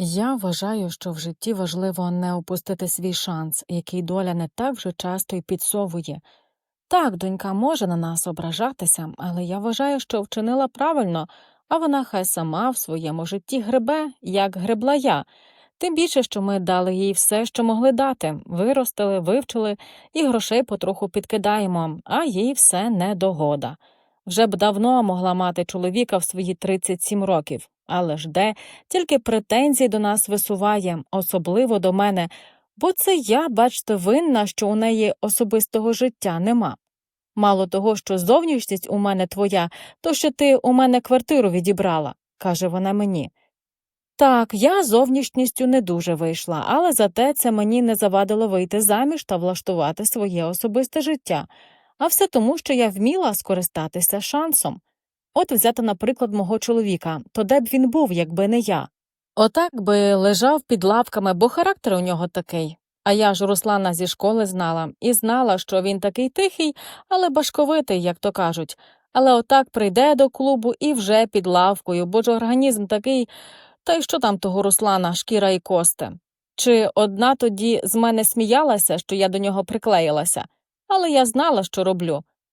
Я вважаю, що в житті важливо не опустити свій шанс, який доля не так вже часто й підсовує. Так, донька може на нас ображатися, але я вважаю, що вчинила правильно, а вона хай сама в своєму житті гребе, як гребла я. Тим більше, що ми дали їй все, що могли дати, виростили, вивчили і грошей потроху підкидаємо, а їй все не догода. Вже б давно могла мати чоловіка в свої 37 років, але ж де тільки претензій до нас висуває, особливо до мене, бо це я, бачте, винна, що у неї особистого життя нема. Мало того, що зовнішність у мене твоя, то що ти у мене квартиру відібрала, каже вона мені. Так, я зовнішністю не дуже вийшла, але зате це мені не завадило вийти заміж та влаштувати своє особисте життя, а все тому, що я вміла скористатися шансом. От взяти, наприклад, мого чоловіка, то де б він був, якби не я. Отак би лежав під лавками, бо характер у нього такий. А я ж Руслана зі школи знала і знала, що він такий тихий, але башковитий, як то кажуть. Але отак прийде до клубу і вже під лавкою, бо ж організм такий, та й що там того Руслана, шкіра і кости. Чи одна тоді з мене сміялася, що я до нього приклеїлася, але я знала, що роблю.